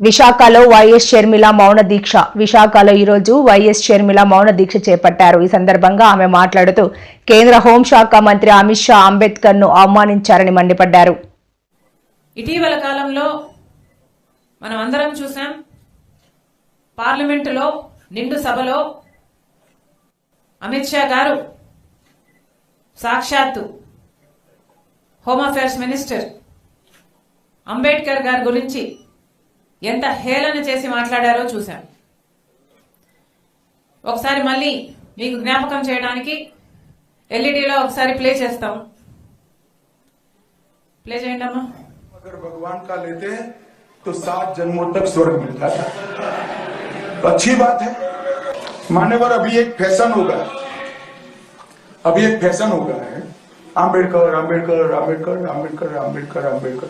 విశాఖలో వైఎస్ షర్మిల మౌన దీక్ష. విశాఖలో ఈరోజు వైఎస్ షర్మిల మౌన దీక్ష చేపట్టారు. ఈ సందర్భంగా ఆమె మాట్లాడుతూ కేంద్ర హోంశాఖ మంత్రి అమిత్ షా అంబేద్కర్ను అవమానించారని మండిపడ్డారు. ఇటీవల కాలంలో మనం అందరం చూసాం పార్లమెంటులో నిండు సభలో అమిత్ షా గారు సాక్షాత్తు హోమ్ అఫైర్స్ మినిస్టర్ అంబేద్కర్ గారి గురించి ఎంత హేళన చేసి మాట్లాడారో చూశాం ఒకసారి మళ్ళీ మీకు జ్ఞాపకం చేయడానికి ఎల్ఈడిలో ఒకసారి ప్లే చేస్తాం ప్లే చేయండి అమ్మా अगर भगवान का लेते तो सात जन्मों तक स्वर्ग मिल जाता तो अच्छी बात है मान्यवर अभी एक फैशन होगा अभी एक फैशन हो गया है आम्बेडकर आम्बेडकर आम्बेडकर आम्बेडकर आम्बेडकर आम्बेडकर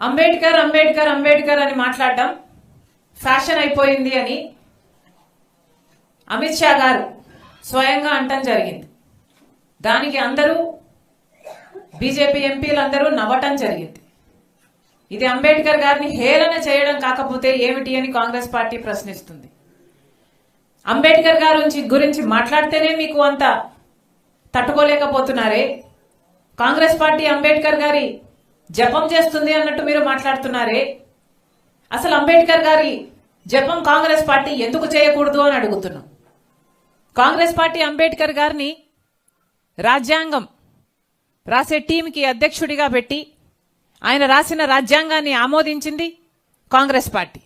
అంబేద్కర్ అంబేద్కర్ అంబేద్కర్ అని మాట్లాడడం ఫ్యాషన్ అయిపోయింది అని అమిత్ షా గారు స్వయంగా అంటం జరిగింది. దానికి అందరూ బీజేపీ ఎంపీలందరూ నవ్వటం జరిగింది. ఇది అంబేద్కర్ గారిని హేళన చేయడం కాకపోతే ఏమిటి అని కాంగ్రెస్ పార్టీ ప్రశ్నిస్తుంది. అంబేద్కర్ గారి గురించి- గురించి మాట్లాడితేనే మీకు అంత తట్టుకోలేకపోతున్నారే. కాంగ్రెస్ పార్టీ అంబేద్కర్ గారి జపం చేస్తుంది అన్నట్టు మీరు మాట్లాడుతున్నారే? అసలు అంబేద్కర్ గారి జపం కాంగ్రెస్ పార్టీ ఎందుకు చేయకూడదు అని అడుగుతున్నాం. కాంగ్రెస్ పార్టీ అంబేద్కర్ గారిని రాజ్యాంగం రాసే టీంకి అధ్యక్షుడిగా పెట్టి ఆయన రాసిన రాజ్యాంగాన్ని ఆమోదించింది కాంగ్రెస్ పార్టీ.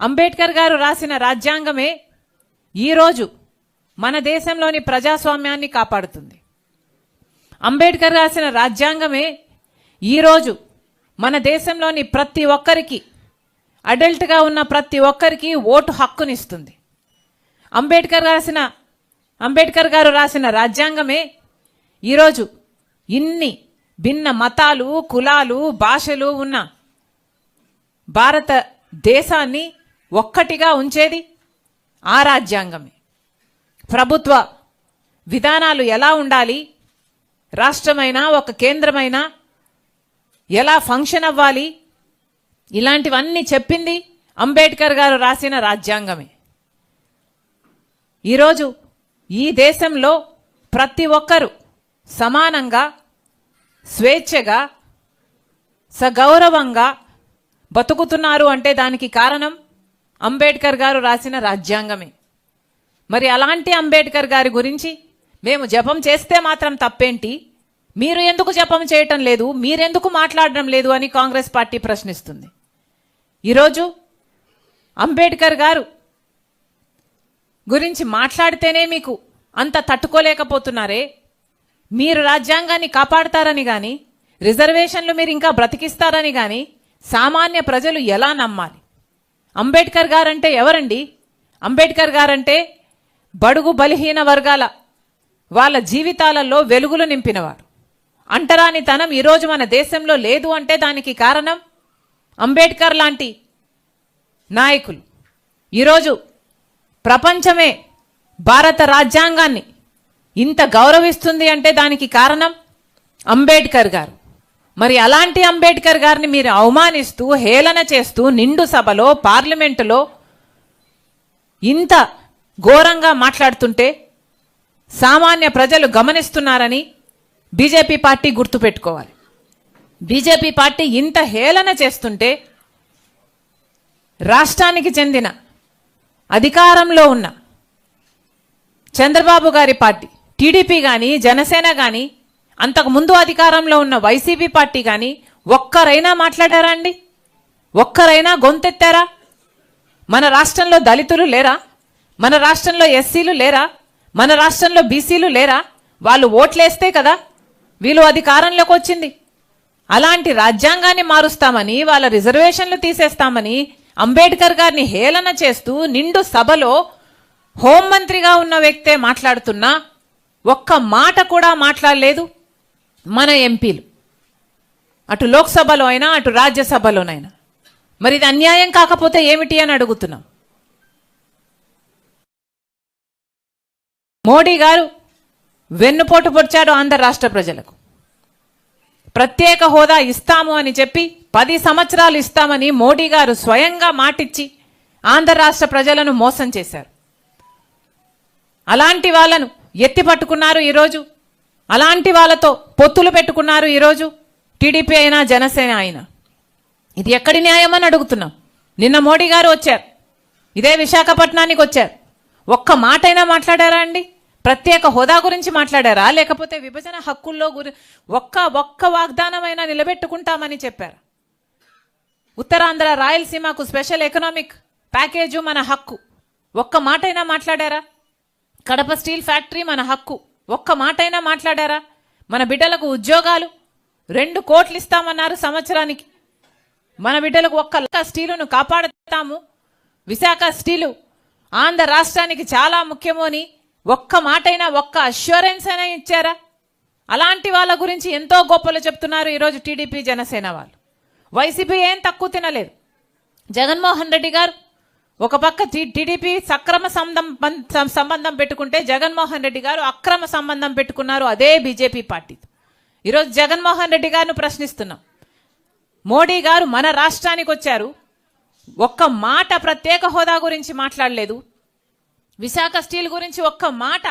అంబేద్కర్ గారు రాసిన రాజ్యాంగమే ఈరోజు మన దేశంలోని ప్రజాస్వామ్యాన్ని కాపాడుతుంది. అంబేద్కర్ రాసిన రాజ్యాంగమే ఈరోజు మన దేశంలోని ప్రతి ఒక్కరికి అడల్ట్గా ఉన్న ప్రతి ఒక్కరికి ఓటు హక్కునిస్తుంది. అంబేద్కర్ రాసిన అంబేద్కర్ గారు రాసిన రాజ్యాంగమే ఈరోజు ఇన్ని భిన్న మతాలు కులాలు భాషలు ఉన్న భారత దేశాన్ని ఒక్కటిగా ఉంచేది ఆ రాజ్యాంగమే. ప్రభుత్వ విధానాలు ఎలా ఉండాలి? రాష్ట్రమైనా ఒక కేంద్రమైనా ఎలా ఫంక్షన్ అవ్వాలి? ఇలాంటివన్నీ చెప్పింది అంబేద్కర్ గారు రాసిన రాజ్యాంగమే. ఈరోజు ఈ దేశంలో ప్రతి ఒక్కరూ సమానంగా స్వేచ్ఛగా సగౌరవంగా బతుకుతున్నారు అంటే దానికి కారణం అంబేద్కర్ గారు రాసిన రాజ్యాంగమే. మరి అలాంటి అంబేద్కర్ గారి గురించి మేము జపం చేస్తే మాత్రం తప్పేంటి? మీరు ఎందుకు జపం చేయటం లేదు? మీరెందుకు మాట్లాడడం లేదు అని కాంగ్రెస్ పార్టీ ప్రశ్నిస్తుంది. ఈరోజు అంబేద్కర్ గారు గురించి మాట్లాడితేనే మీకు అంత తట్టుకోలేకపోతున్నారే? మీరు రాజ్యాంగాన్ని కాపాడతారని కానీ రిజర్వేషన్లు మీరు ఇంకా బ్రతికిస్తారని కానీ సామాన్య ప్రజలు ఎలా నమ్మాలి? అంబేద్కర్ గారంటే ఎవరండి? అంబేద్కర్ గారంటే బడుగు బలహీన వర్గాల వాళ్ళ జీవితాలలో వెలుగులు నింపినవారు. అంటరానితనం ఈరోజు మన దేశంలో లేదు అంటే దానికి కారణం? అంబేద్కర్ లాంటి నాయకులు. ఈరోజు ప్రపంచమే భారత రాజ్యాంగాన్ని ఇంత గౌరవిస్తుంది అంటే దానికి కారణం? అంబేద్కర్ గారు. మరి అలాంటి అంబేద్కర్ గారిని మీరు అవమానిస్తూ హేళన చేస్తూ నిండు సభలో పార్లమెంటులో ఇంత ఘోరంగా మాట్లాడుతుంటే సామాన్య ప్రజలు గమనిస్తున్నారని బీజేపీ పార్టీ గుర్తుపెట్టుకోవాలి. బీజేపీ పార్టీ ఇంత హేళన చేస్తుంటే రాష్ట్రానికి చెందిన అధికారంలో ఉన్న చంద్రబాబు గారి పార్టీ టీడీపీ కానీ జనసేన కానీ అంతకు ముందు అధికారంలో ఉన్న వైసీపీ పార్టీ కానీ ఒక్కరైనా మాట్లాడారా అండి? ఒక్కరైనా గొంతెత్తారా? మన రాష్ట్రంలో దళితులు లేరా? మన రాష్ట్రంలో ఎస్సీలు లేరా? మన రాష్ట్రంలో బీసీలు లేరా? వాళ్ళు ఓట్లేస్తే కదా వీళ్ళు అధికారంలోకి వచ్చింది. అలాంటి రాజ్యాంగాన్ని మారుస్తామని వాళ్ళ రిజర్వేషన్లు తీసేస్తామని అంబేద్కర్ గారిని హేళన చేస్తూ నిండు సభలో హోంమంత్రిగా ఉన్న వ్యక్తే మాట్లాడుతున్నా ఒక్క మాట కూడా మాట్లాడలేదు మన ఎంపీలు. అటు లోక్సభలో అయినా అటు రాజ్యసభలోనైనా మరి ఇది అన్యాయం కాకపోతే ఏమిటి అని అడుగుతున్నాం. మోడీ గారు వెన్నుపోటు పొడిచాడు ఆంధ్ర రాష్ట్ర ప్రజలకు. ప్రత్యేక హోదా ఇస్తాము అని చెప్పి పది సంవత్సరాలు ఇస్తామని మోడీ గారు స్వయంగా మాటిచ్చి ఆంధ్ర రాష్ట్ర ప్రజలను మోసం చేశారు. అలాంటి వాళ్ళను ఎత్తి పట్టుకున్నారు ఈరోజు. అలాంటి వాళ్ళతో పొత్తులు పెట్టుకున్నారు ఈరోజు టీడీపీ అయినా జనసేన అయినా. ఇది ఎక్కడి న్యాయమని అని అడుగుతున్నాం. నిన్న మోడీ గారు వచ్చారు. ఇదే విశాఖపట్నానికి వచ్చారు. ఒక్క మాటైనా మాట్లాడారా అండి? ప్రత్యేక హోదా గురించి మాట్లాడారా? లేకపోతే విభజన హక్కుల్లో గురి ఒక్క ఒక్క వాగ్దానమైనా నిలబెట్టుకుంటామని చెప్పారు? ఉత్తరాంధ్ర రాయలసీమకు స్పెషల్ ఎకనామిక్ ప్యాకేజు మన హక్కు. ఒక్క మాటైనా మాట్లాడారా? కడప స్టీల్ ఫ్యాక్టరీ మన హక్కు. ఒక్క మాటైనా మాట్లాడారా? మన బిడ్డలకు ఉద్యోగాలు. రెండు కోట్లు ఇస్తామన్నారు సంవత్సరానికి. మన బిడ్డలకు ఒక్క లక్క స్టీలును కాపాడుతాము. విశాఖ స్టీలు ఆంధ్ర రాష్ట్రానికి చాలా ముఖ్యము అని ఒక్క మాటైనా ఒక్క అష్యూరెన్స్ అయినా ఇచ్చారా? అలాంటి వాళ్ళ గురించి ఎంతో గొప్పలు చెప్తున్నారు ఈరోజు టీడీపీ జనసేన వాళ్ళు. వైసీపీ ఏం తక్కువ తినలేదు. జగన్మోహన్ రెడ్డి గారు ఒక పక్క టీడీపీ సక్రమ సంబంధం సంబంధం పెట్టుకుంటే జగన్మోహన్ రెడ్డి గారు అక్రమ సంబంధం పెట్టుకున్నారు అదే బీజేపీ పార్టీ. ఈరోజు జగన్మోహన్ రెడ్డి గారిని ప్రశ్నిస్తున్నాం. మోడీ గారు మన రాష్ట్రానికి వచ్చారు. ఒక్క మాట ప్రత్యేక హోదా గురించి మాట్లాడలేదు. విశాఖ స్టీల్ గురించి ఒక్క మాట